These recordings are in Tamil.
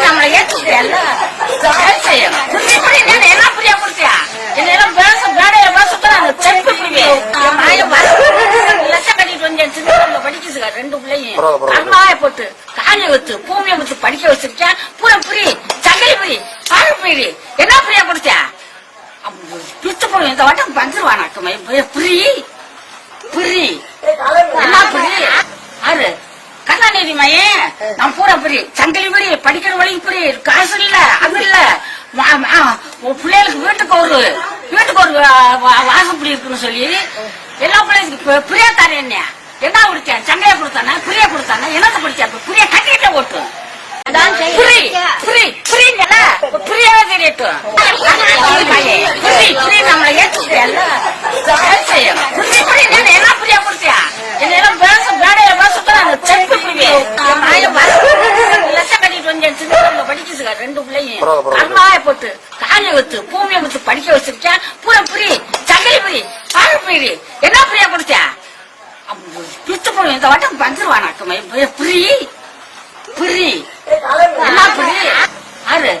நம்மளை நான் என்ன புரிய கொடுத்தியா என்னெல்லாம் பேச வேலைய பேசத்தான் அந்த செப்பு புரிய மாய லட்சம் கட்டிட்டு வந்து என் சின்ன பிள்ளை படிக்குதுங்க ரெண்டு பிள்ளையும். அம்மாவை போட்டு காய வச்சு பூமியை வச்சு படிக்க வச்சிருக்கேன் பூரா புரி சங்கரி புரி பாரு புரி என்ன புரிய கொடுத்தியா பிச்சு போடுவேன் இந்த வட்டம் பஞ்சிருவானாக்குமே புரி புரி என்ன புரி ஆறு கருணாநிதி மையன் நான் பூரா புரி சங்கிலி புரி படிக்கிற வழி புரி காசு இல்ல அது இல்ல. பிள்ளைகளுக்கு வீட்டுக்கு ஒரு வீட்டுக்கு ஒரு வாசப்படி இருக்குன்னு சொல்லி எல்லா பிள்ளைகளுக்கு புரியா தரேன் என்ன? என்ன கொடுத்தேன் சங்கையா கொடுத்தானே? புரிய கொடுத்தானே? என்னத்தை படிச்சா புரிய கட்டிட்ட ஓட்டு புரி புரி புரியுங்கல்ல புரியவே தெரியட்டும் புரி புரி நம்மளை ஏற்றுக்கிட்டேல்ல செய்யும் புரி புரி நான் என்ன புரிய கொடுத்தியா என்னெல்லாம் பேச வேலைய பேசத்தான் அந்த செப்பு புரிய மாய லட்சம் கட்டிட்டு வந்து என் சின்ன ரெண்டு பரவாயில்ல. அம்மாவை போட்டு காய வச்சு பூமியை வச்சு படிக்க வச்சிருக்கேன் பூரா புரி சங்கரி புரி பாரு புரி. என்ன புரிய கொடுத்தியா பிச்சு போடுவேன் இந்த வட்டம் பஞ்சிருவானாக்குமே புரி புரி என்ன புரி? ஆறு.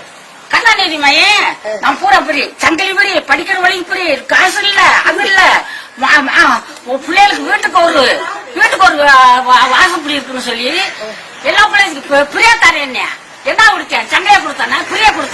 கருணாநிதி மையன் நான் பூரா புரி சங்கிலி புரி படிக்கிற வழி புரி. காசு இல்ல அது இல்ல. பிள்ளைகளுக்கு வீட்டுக்கு ஒரு வீட்டுக்கு ஒரு வாசப்படி இருக்குன்னு சொல்லி எல்லா பிள்ளைகளுக்கு புரியா தரேன் என்ன என்ன குடிச்சேன் சங்கையை கொடுத்தானே புரிய கொடுத்தானே